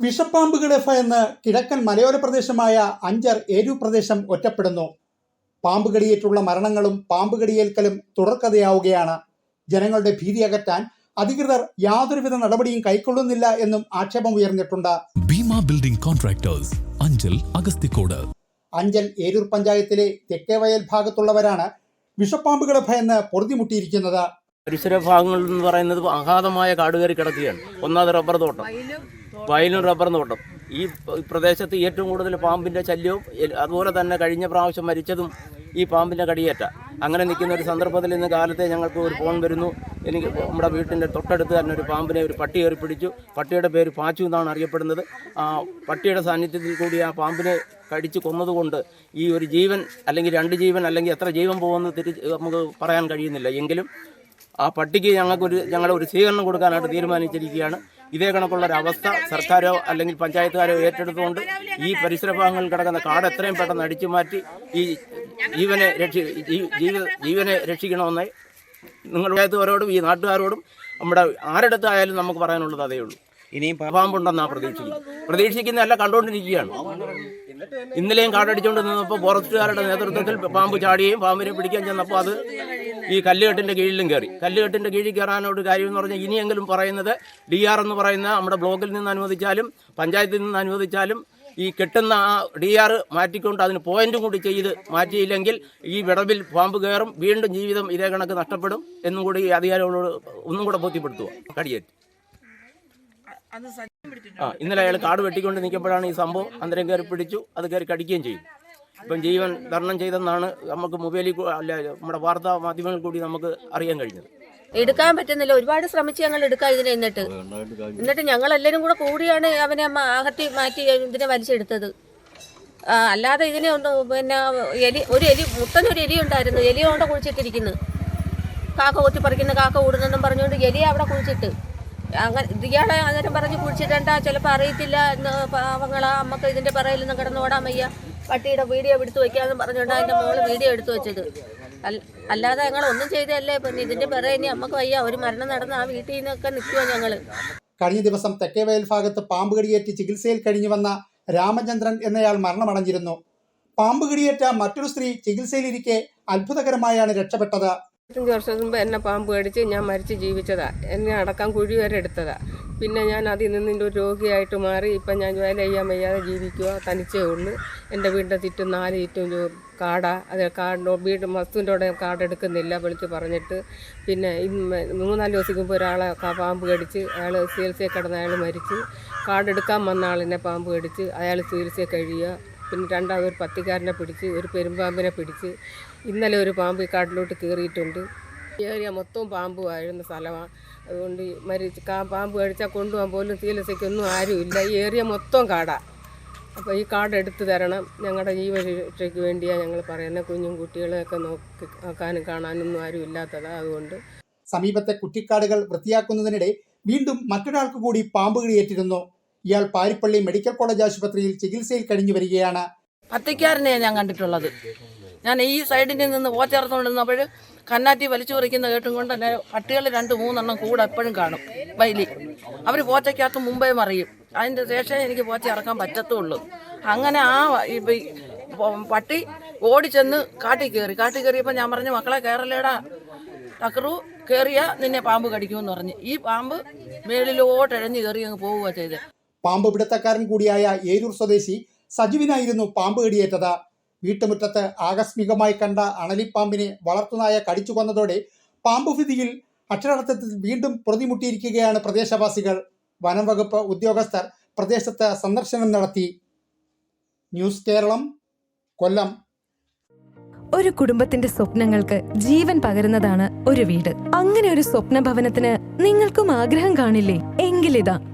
വിഷപ്പാമ്പുകളെ ഭയന്ന് കിഴക്കൻ മലയോര പ്രദേശമായ അഞ്ചർ ഏരു പ്രദേശം ഒറ്റപ്പെടുന്നു. പാമ്പുകടിയേറ്റുള്ള മരണങ്ങളും പാമ്പുകടിയേൽക്കലും തുടർക്കഥയാവുകയാണ്. ജനങ്ങളുടെ ഭീതി അകറ്റാൻ അധികൃതർ യാതൊരുവിധ നടപടിയും കൈക്കൊള്ളുന്നില്ല എന്നും ആക്ഷേപം ഉയർന്നിട്ടുണ്ട്. Bheema building contractors Anchal Agasthikode. Anchal Eroor പഞ്ചായത്തിലെ തെക്കേവയൽ ഭാഗത്തുള്ളവരാണ് വിഷപ്പാമ്പുകളെ ഭയന്ന് പൊറുതിമുട്ടിയിരിക്കുന്നത്. പരിസര ഭാഗങ്ങൾ എന്ന് പറയുന്നത് അഗാധമായ കാടുകയറി കിടക്കുകയാണ്. ഒന്നാമത് റബ്ബർ തോട്ടം. വയലും റബ്ബർ തോട്ടം ഈ പ്രദേശത്ത് ഏറ്റവും കൂടുതൽ പാമ്പിന്റെ ശല്യവും അതുപോലെ തന്നെ കഴിഞ്ഞ പ്രാവശ്യം മരിച്ചതും ഈ പാമ്പിന്റെ കടിയേറ്റ. അങ്ങനെ നിൽക്കുന്ന ഒരു സന്ദർഭത്തിൽ ഇന്ന് കാലത്തെ ഞങ്ങൾക്ക് ഒരു ഫോൺ വരുന്നു. എനിക്ക് നമ്മുടെ വീട്ടിന്റെ തൊട്ടടുത്ത് തന്നെ ഒരു പാമ്പിനെ ഒരു പട്ടി കയറി പിടിച്ചു. പട്ടിയുടെ പേര് പാച്ചു എന്നാണ് അറിയപ്പെടുന്നത്. ആ പട്ടിയുടെ സാന്നിധ്യത്തിൽ കൂടി ആ പാമ്പിനെ കടിച്ച് കൊന്നതുകൊണ്ട് ഈ ഒരു ജീവൻ അല്ലെങ്കിൽ രണ്ട് ജീവൻ അല്ലെങ്കിൽ എത്ര ജീവൻ പോകുമെന്ന് തിരിച്ച് നമുക്ക് പറയാൻ കഴിയുന്നില്ല. എങ്കിലും ആ പട്ടിക്ക് ഞങ്ങൾക്കൊരു ഞങ്ങളുടെ ഒരു സ്വീകരണം കൊടുക്കാനായിട്ട് തീരുമാനിച്ചിരിക്കുകയാണ്. ഇതേ കണക്കുള്ള ഒരു അവസ്ഥ സർക്കാരോ അല്ലെങ്കിൽ പഞ്ചായത്തുകാരോ ഏറ്റെടുത്തുകൊണ്ട് ഈ പരിസര ഭാഗങ്ങളിൽ കിടക്കുന്ന കാട് എത്രയും പെട്ടെന്ന് അടിച്ചു മാറ്റി ഈ ജീവനെ രക്ഷി ജീവനെ രക്ഷിക്കണമെന്ന് നിങ്ങളുടെ ഈ നാട്ടുകാരോടും നമ്മുടെ ആരുടെ നമുക്ക് പറയാനുള്ളത് അതേ ഉള്ളൂ. ഇനിയും പാമ്പുണ്ടെന്നാണ് പ്രതീക്ഷിക്കുന്നത്. പ്രതീക്ഷിക്കുന്നതല്ല കണ്ടുകൊണ്ടിരിക്കുകയാണ്. ഇന്നലെയും കാടടിച്ചുകൊണ്ട് നിന്നപ്പോൾ ഫോറസ്റ്റുകാരുടെ നേതൃത്വത്തിൽ പാമ്പ് ചാടുകയും പാമ്പിനെ പിടിക്കാൻ ചെന്നപ്പോൾ അത് ഈ കല്ലുകെട്ടിന്റെ കീഴിലും കയറി. കല്ലുകെട്ടിന്റെ കീഴിൽ കയറാനോട് കാര്യം എന്ന് പറഞ്ഞാൽ ഇനിയെങ്കിലും പറയുന്നത് ഡി ആർ എന്ന് പറയുന്ന നമ്മുടെ ബ്ലോക്കിൽ നിന്ന് അനുവദിച്ചാലും പഞ്ചായത്തിൽ നിന്ന് അനുവദിച്ചാലും ഈ കെട്ടുന്ന ആ ഡി ആർ മാറ്റിക്കൊണ്ട് അതിന് പോയിന്റും കൂടി ചെയ്ത് മാറ്റിയില്ലെങ്കിൽ ഈ വിടവിൽ പാമ്പ് കയറും വീണ്ടും ജീവിതം ഇതേ കണക്ക് നഷ്ടപ്പെടും എന്നും കൂടി അധികാരികളോട് ഒന്നും കൂടെ ബോധ്യപ്പെടുത്തുക. കടിയേറ്റ്. ആ ഇന്നലെ അയാൾ കാട് വെട്ടിക്കൊണ്ട് നിൽക്കുമ്പോഴാണ് ഈ സംഭവം അന്തരം കയറി പിടിച്ചു അത് കയറി കടിക്കുകയും ചെയ്യും. ഇപ്പം ജീവൻ തരണം ചെയ്തെന്നാണ് നമുക്ക് മൊബൈലിൽ അല്ല നമ്മുടെ വാർത്താ മാധ്യമങ്ങളിൽ കൂടി നമുക്ക് അറിയാൻ കഴിഞ്ഞത്. എടുക്കാൻ പറ്റുന്നില്ല. ഒരുപാട് ശ്രമിച്ച് ഞങ്ങൾ എടുക്കാം ഇതിനെ എന്നിട്ട്. എന്നിട്ട് ഞങ്ങൾ എല്ലാവരും കൂടെ കൂടിയാണ് അവനെ അമ്മ അകറ്റി മാറ്റി ഇതിനെ വലിച്ചെടുത്തത്. അല്ലാതെ ഇതിനെ ഒന്ന് പിന്നെ എലി ഒരു എലി മുത്തനൊരു എലി ഉണ്ടായിരുന്നു. എലിയോണ്ട കുഴിച്ചിട്ടിരിക്കുന്നു. കാക്ക കൊത്തിപ്പറിക്കുന്ന കാക്ക ഓടുന്നെന്നും പറഞ്ഞുകൊണ്ട് എലി അവിടെ കുഴിച്ചിട്ട്. അങ്ങനെ ഇയാളെ അന്നേരം പറഞ്ഞ് കുഴിച്ചിട്ടണ്ട ചിലപ്പോൾ അറിയത്തില്ല എന്ന് പാവങ്ങളാ അമ്മയ്ക്ക് ഇതിന്റെ പറയിൽ നിന്ന് കിടന്ന് ഓടാൻ വയ്യ. പട്ടിയുടെ വീഡിയോ എടുത്തു വെക്കാന്ന് പറഞ്ഞുകൊണ്ട് അതിന്റെ മോൾ വീഡിയോ എടുത്തു വെച്ചത്. അല്ലാതെ ഞങ്ങൾ ഒന്നും ചെയ്തല്ലേ പിന്നെ ഇതിന്റെ പിറകെ ഇനി അമ്മയ്ക്ക് വയ്യ. ഒരു മരണം നടന്ന് ആ വീട്ടിൽ നിന്നൊക്കെ നിൽക്കുക ഞങ്ങൾ. കഴിഞ്ഞ ദിവസം തെക്കേവയൽ ഭാഗത്ത് പാമ്പ് കടിയേറ്റ് ചികിത്സയിൽ കഴിഞ്ഞു വന്ന രാമചന്ദ്രൻ എന്നയാൾ മരണമടഞ്ഞിരുന്നു. പാമ്പ് കടിയേറ്റ മറ്റൊരു സ്ത്രീ ചികിത്സയിലിരിക്കെ അത്ഭുതകരമായാണ് രക്ഷപ്പെട്ടത്. ഇരുപത്തഞ്ച് വർഷം മുമ്പ് എന്നെ പാമ്പ് കടിച്ച് ഞാൻ മരിച്ച് ജീവിച്ചതാ. എന്നെ അടക്കം കുഴി വരെ എടുത്തതാ. പിന്നെ ഞാൻ അതിൽ നിന്നിന്റെ ഒരു രോഗിയായിട്ട് മാറി ഇപ്പം ഞാൻ വേല ചെയ്യാൻ വയ്യാതെ ജീവിക്കുക തനിച്ചേ ഉള്ളൂ. എന്റെ വീടിന്റെ ചുറ്റും നാല് ചുറ്റും കാടാ. അത് കാട് വീട് വസ്തുവിന്റെ കാടെടുക്കുന്നില്ല വിളിച്ച് പറഞ്ഞിട്ട്. പിന്നെ മൂന്നാൽ ദിവസം ഒരാളെ പാമ്പ് കടിച്ച് അയാൾ ചികിത്സയിൽ കിടന്ന അയാൾ മരിച്ച്. കാടെടുക്കാൻ വന്ന ആളിനെ പാമ്പ് കടിച്ച് അയാൾ ചികിത്സയിൽ കഴിയുക. പിന്നെ രണ്ടാമത് ഒരു പത്തിക്കാരനെ പിടിച്ച് ഒരു പെരുമ്പാമ്പിനെ പിടിച്ച്. ഇന്നലെ ഒരു പാമ്പ് കാട്ടിലോട്ട് കയറിയിട്ടുണ്ട് ഏറിയ മൊത്തവും വാഴുന്ന സ്ഥലമാണ് അതുകൊണ്ട് മരിച്ച് കാ പാമ്പ് കഴിച്ചാൽ കൊണ്ടുപോകാൻ പോലും ചികിത്സയ്ക്കൊന്നും ആരുമില്ല. ഈ ഏരിയ മൊത്തം കാടാണ് അപ്പോൾ ഈ കാട് എടുത്തു തരണം. ഞങ്ങളുടെ ജീവരക്ഷയ്ക്ക് വേണ്ടിയാണ് ഞങ്ങൾ പറയുന്നത് കുഞ്ഞും കുട്ടികളെയൊക്കെ നോക്കി നോക്കാനും കാണാനൊന്നും ആരും ഇല്ലാത്തതാണ് അതുകൊണ്ട്. സമീപത്തെ കുറ്റിക്കാടുകൾ വൃത്തിയാക്കുന്നതിനിടെ വീണ്ടും മറ്റൊരാൾക്ക് കൂടി പാമ്പ് കടിയേറ്റിരുന്നു. ഇയാൾ പാരിപ്പള്ളി മെഡിക്കൽ കോളേജ് ആശുപത്രിയിൽ ചികിത്സയിൽ കഴിഞ്ഞു വരികയാണ്. പത്തിക്കാരനെയാണ് ഞാൻ കണ്ടിട്ടുള്ളത്. ഞാൻ ഈ സൈഡിൽ നിന്ന് ഓച്ചേർത്തുകൊണ്ടിരുന്നപ്പോൾ കന്നാറ്റി വലിച്ചു പറിക്കുന്ന കേട്ടും കൊണ്ട് തന്നെ പട്ടികൾ രണ്ട് മൂന്നെണ്ണം കൂടെ എപ്പോഴും കാണും. വൈലി അവർ പോച്ചയ്ക്കകത്ത് മുമ്പേ മറിയും. അതിന്റെ ശേഷം എനിക്ക് പോച്ച ഇറക്കാൻ പറ്റത്തുള്ളൂ. അങ്ങനെ ആ പട്ടി ഓടിച്ചെന്ന് കാട്ടിൽ കയറി. കാട്ടിൽ കയറിയപ്പോൾ ഞാൻ പറഞ്ഞു മക്കളെ കയറലേടാ ടക്കറു കയറിയാൽ നിന്നെ പാമ്പ് കടിക്കുമെന്ന് പറഞ്ഞ്. ഈ പാമ്പ് മേളിലോട്ട് ഇഴഞ്ഞ് കയറി അങ്ങ് പോവുക ചെയ്തത് പാമ്പ് പിടുത്തക്കാരൻ കൂടിയായ ഏരൂർ സ്വദേശി സജീവിനായിരുന്നു പാമ്പ് കടിയേറ്റത്. വീട്ടുമുറ്റത്ത് ആകസ്മികമായി കണ്ട അണലിപ്പാമ്പിനെ വളർത്തുനായ കടിച്ചു കൊന്നതോടെ പാമ്പ് ഭീതിയിൽ അക്ഷരാർത്ഥത്തിൽ വീണ്ടും പ്രതിമുട്ടിയിരിക്കുകയാണ് പ്രദേശവാസികൾ. വനം വകുപ്പ് ഉദ്യോഗസ്ഥർ പ്രദേശത്ത് സന്ദർശനം നടത്തി. ന്യൂസ് കേരളം കൊല്ലം. ഒരു കുടുംബത്തിന്റെ സ്വപ്നങ്ങൾക്ക് ജീവൻ പകരുന്നതാണ് ഒരു വീട്. അങ്ങനെ ഒരു സ്വപ്ന ഭവനത്തിന് നിങ്ങൾക്കും ആഗ്രഹം കാണില്ലേ? എങ്കിലിതാ